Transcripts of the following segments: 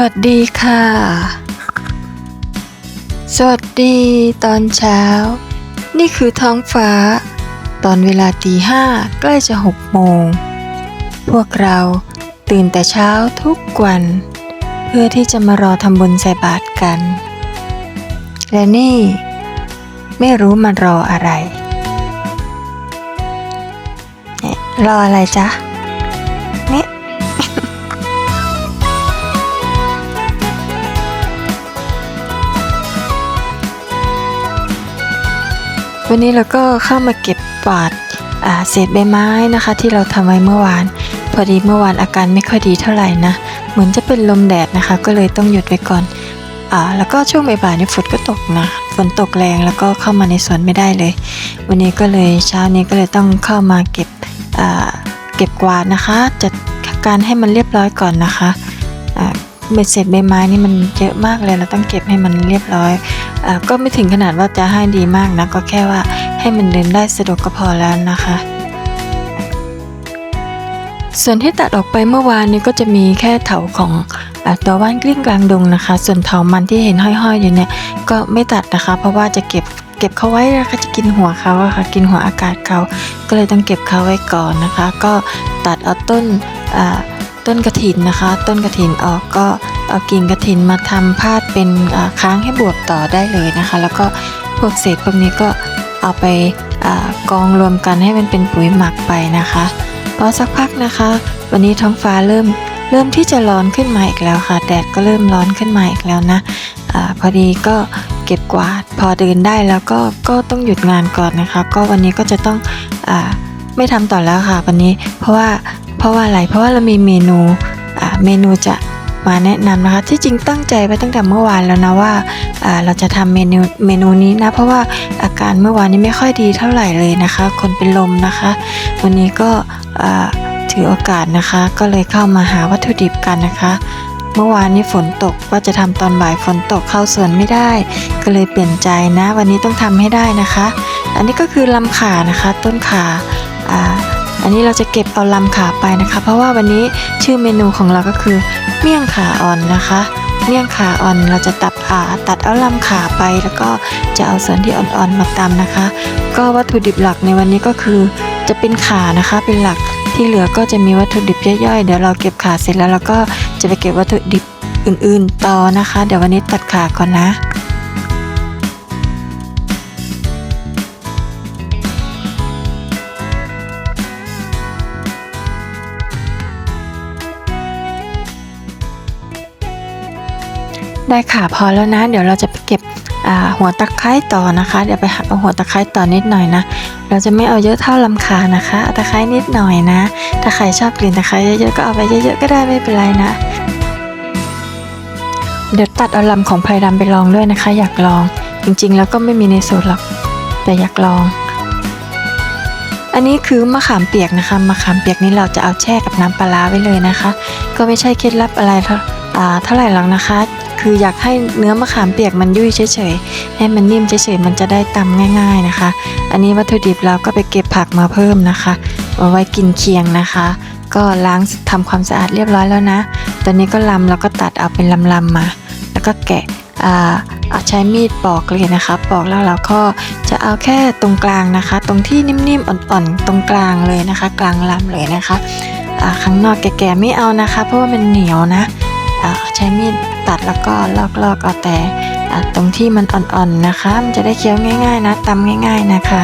วัสดีค่ะ สวัสดีตอนเช้า นี่คือท้องฟ้า ตอนเวลาตีห้าใกล้จะหกโมง พวกเราตื่นแต่เช้าทุกวัน เพื่อที่จะมารอทำบุญใส่บาตรกัน และนี่ ไม่รู้มารออะไรเนี่ยรออะไรจ๊ะ วันนี้เราก็เข้ามาเก็บกวาดเศษใบไม้นะคะ ที่เราทำไว้เมื่อวาน พอดีเมื่อวานอาการไม่ค่อยดีเท่าไหร่นะ เหมือนจะเป็นลมแดดนะคะ ก็เลยต้องหยุดไว้ก่อนอ่าแล้วก็ช่วงบ่ายๆนี่ฝนก็ตกนะฝนตกแรงแล้วก็เข้ามาในสวนไม่ได้เลย วันนี้ก็เลยเช้านี้ก็เลยต้องเข้ามาเก็บเก็บกวาดนะคะ จัดการให้มันเรียบร้อยก่อนนะคะ เบ็ดเสร็จใบไม้นี่มันเยอะมากเลยเราต้องเก็บให้มันเรียบร้อยอก็ไม่ถึงขนาดว่าจะให้ดีมากนะ ก็แค่ว่าให้มันเดินได้สะดวกก็พอแล้วนะคะ ส่วนที่ตัดออกไปเมื่อวานนี้ก็จะมีแค่เถาของอตัวว่านกลิ้งกลางดงนะคะ ส่วนเถามันที่เห็นห้อยๆอยู่เนี่ยก็ไม่ตัดนะคะ เพราะว่าจะเก็บเก็บเขาไว้นะคะจะกินหัวเขาอะค่ะกินหัวอากาศเขาก็เลยต้องเก็บเขาไว้ก่อนนะคะ ก็ตัดเอาต้นอ่า ต้นกระถินนะคะ ต้นกระถินออกก็เอากิ่งกระถินมาทำพาดเป็นค้างให้บวบต่อได้เลยนะคะ แล้วก็พวกเศษพวกนี้ก็เอาไปอกองรวมกันให้มันเป็นปุ๋ยหมักไปนะคะพอสักพักนะคะ วันนี้ท้องฟ้าเริ่มเริ่มที่จะร้อนขึ้นมาอีกแล้วค่ะ แดดก็เริ่มร้อนขึ้นมาอีกแล้วนะอพอดีก็เก็บกวาด พอเดินได้แล้วก็ก็ต้องหยุดงานก่อนนะคะ ก็วันนี้ก็จะต้องอไม่ทำต่อแล้วค่ะ วันนี้เพราะว่า เพราะว่าอะไร เพราะว่าเรามีเมนูเมนูจะมาแนะนำนะคะที่จริงตั้งใจไว้ตั้งแต่เมื่อวานแล้วนะว่าเราจะทำเมนูเมนูนี้นะ เพราะว่าอาการเมื่อวานนี้ไม่ค่อยดีเท่าไหร่เลยนะคะ คนเป็นลมนะคะ วันนี้ก็ถือโอกาสนะคะ ก็เลยเข้ามาหาวัตถุดิบกันนะคะ เมื่อวานนี้ฝนตกว่าจะทำตอนบ่ายฝนตกเข้าสวนไม่ได้ ก็เลยเปลี่ยนใจนะ วันนี้ต้องทำให้ได้นะคะ อันนี้ก็คือลำขานะคะ ต้นขาอ่า อันนี้เราจะเก็บเอาลำขาไปนะคะ เพราะว่าวันนี้ชื่อเมนูของเราก็คือ เมี่ยงขาอ่อนนะคะ เมี่ยงขาอ่อนเราจะตัดขาตัดเอาลำขาไปแล้วก็จะเอาส่วนที่อ่อนๆมาตำนะคะ ก็วัตถุดิบหลักในวันนี้ก็คือจะเป็นขานะคะเป็นหลักที่เหลือก็จะมีวัตถุดิบย่อยๆ เดี๋ยวเราเก็บขาเสร็จแล้วเราก็จะไปเก็บวัตถุดิบอื่นๆ ต่อนะคะ เดี๋ยววันนี้ตัดขาก่อนนะ ได้ค่ะพอแล้วนะ เดี๋ยวเราจะไปเก็บหัวตะไคร้ต่อนะคะ เดี๋ยวไปหักเอาหัวตะไคร้ต่อนิดหน่อยนะ เราจะไม่เอาเยอะเท่าลำคานะคะเอาตะไคร้นิดหน่อยนะ ถ้าใครชอบกลิ่นตะไคร้เยอะๆก็เอาไปเยอะๆก็ได้ไม่เป็นไรนะ เดี๋ยวตัดเอาลำของไพรดำไปลองด้วยนะคะ อยากลอง จริงๆ แล้วก็ไม่มีในสูตรหรอก แต่อยากลอง อันนี้คือมะขามเปียกนะคะ มะขามเปียกนี้เราจะเอาแช่กับน้ำปลาไว้เลยนะคะ ก็ไม่ใช่เคล็ดลับอะไรเท่าเท่าไหร่หรอกนะคะ คืออยากให้เนื้อมะขามเปียกมันยุ่ยเฉยๆ ให้มันนิ่มเฉยๆ มันจะได้ตำง่าย ๆนะคะ อันนี้วัตถุดิบเราก็ไปเก็บผักมาเพิ่มนะคะเอาไว้กินเคียงนะคะ ก็ล้างทำความสะอาดเรียบร้อยแล้วนะ ตอนนี้ก็ลำแล้วก็ตัดเอาเป็นลำๆมา แล้วก็แกะอ่าเอาใช้มีดปอกเลยนะคะปอกแล้วเราก็จะเอาแค่ตรงกลางนะคะ ตรงที่นิ่มๆอ่อนๆ ตรงกลางเลยนะคะ กลางลำเลยนะคะข้างนอกแก่ๆไม่เอานะคะ เพราะว่ามันเหนียวนะ ใช้มีดตัดแล้วก็ลอกๆเอาแต่ตรงที่มันอ่อนๆนะคะ มันจะได้เคี้ยวง่าย ๆ นะตำง่าย ๆนะคะ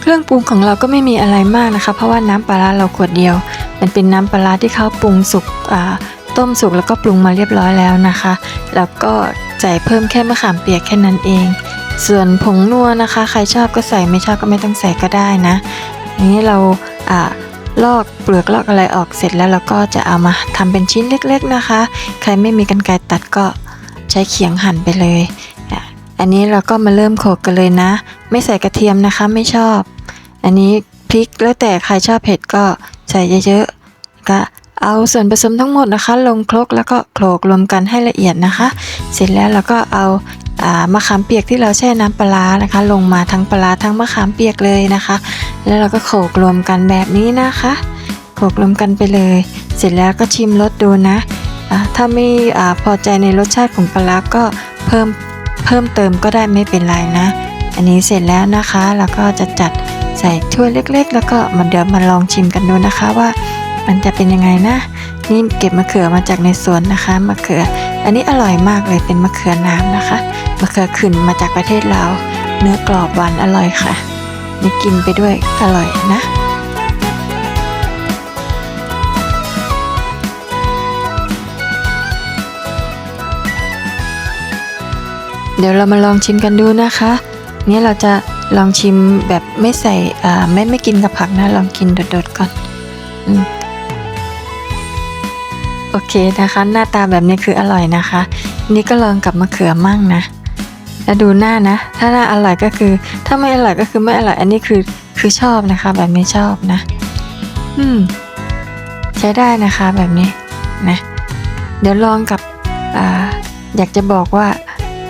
เครื่องปรุงของเราก็ไม่มีอะไรมากนะคะ เพราะว่าน้ำปลาร้าเราขวดเดียว มันเป็นน้ำปลาร้าที่เขาปรุงสุกต้มสุกแล้วก็ปรุงมาเรียบร้อยแล้วนะคะ แล้วก็ใส่เพิ่มแค่มะขามเปียกแค่นั้นเอง ส่วนผงนัวนะคะ ใครชอบก็ใส่ไม่ชอบก็ไม่ต้องใส่ก็ได้นะอันนี้เราอ่า ลอกเปลือกลอกอะไรออกเสร็จแล้วเราก็จะเอามาทำเป็นชิ้นเล็กๆนะคะ ใครไม่มีกรรไกรตัดก็ใช้เขียงหั่นไปเลย อันนี้เราก็มาเริ่มโขกกันเลยนะ ไม่ใส่กระเทียมนะคะไม่ชอบ อันนี้พริกแล้วแต่ใครชอบเผ็ดก็ใส่เยอะๆก็ เอาส่วนผสมทั้งหมดนะคะ ลงครกแล้วก็โขลกรวมกันให้ละเอียดนะคะ เสร็จแล้วเราก็เอาอามะขามเปียกที่เราแช่น้ำปลานะคะ ลงมาทั้งปลาทั้งมะขามเปียกเลยนะคะ แล้วเราก็โขลกรวมกันแบบนี้นะคะโขลกรวมกันไปเลย เสร็จแล้วก็ชิมรสดูนะะถ้าไม่อพอใจในรสชาติของปลาร้าก็เพิ่มเพิ่มเติมก็ได้ไม่เป็นไรนะ อันนี้เสร็จแล้วนะคะ แล้วก็จะจัดใส่ถ้วยเล็ก ๆ แล้วก็มาเดี๋ยวมาลองชิมกันดูนะคะว่า มันจะเป็นยังไงนะ นี่เก็บมะเขือมาจากในสวนนะคะ มะเขือ อันนี้อร่อยมากเลยเป็นมะเขือน้ำนะคะ มะเขือขึ้นมาจากประเทศลาว เนื้อกรอบหวานอร่อยค่ะ นี่กินไปด้วยอร่อยนะเดี๋ยวเรามาลองชิมกันดูนะคะ นี่เราจะลองชิมแบบไม่ใส่ไม่ไม่กินกับผักนะ ลองกินโดดๆก่อนอม โอเคนะคะ หน้าตาแบบนี้คืออร่อยนะคะ นี่ก็ลองกับมะเขือมั่งนะ แล้วดูหน้านะ ถ้าหน้าอร่อยก็คือ ถ้าไม่อร่อยก็คือไม่อร่อย อันนี้คือคือชอบนะคะ แบบนี้ชอบนะ อืม ใช้ได้นะคะแบบนี้นะ เดี๋ยวลองกับอ่าอยากจะบอกว่า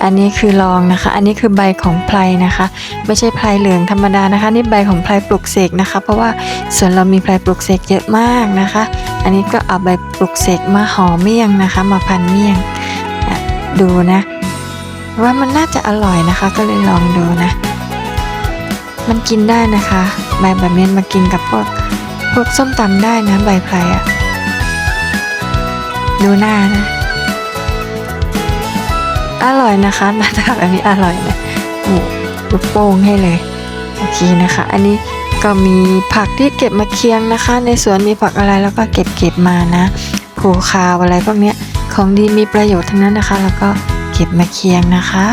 อันนี้คือลองนะคะ อันนี้คือใบของไพรนะคะ ไม่ใช่ไพรเหลืองธรรมดานะคะ นี่ใบของไพรปลูกเสกนะคะ เพราะว่าส่วนเรามีไพรปลูกเสกเยอะมากนะคะ อันนี้ก็เอาใบปลูกเสกมาห่อเมี่ยงนะคะ มาพันเมี่ยงดูนะ ว่ามันน่าจะอร่อยนะคะ ก็เลยลองดูนะ มันกินได้นะคะ ใบแบบนี้มากินกับพวกพวกส้มตำได้นะใบไพรอะดูหน้านะ อร่อยนะคะหน้าตาแบบนี้อร่อยนะโอ้ลูกโป่งให้เลย โอเคนะคะ อันนี้ ก็มีผักที่เก็บมาเคียงนะคะ ในสวนมีผักอะไรแล้วก็เก็บเก็บมานะผูคาวอะไรพวกเนี้ยของดีมีประโยชน์ทั้งนั้นนะคะ แล้วก็เก็บมาเคียงนะคะ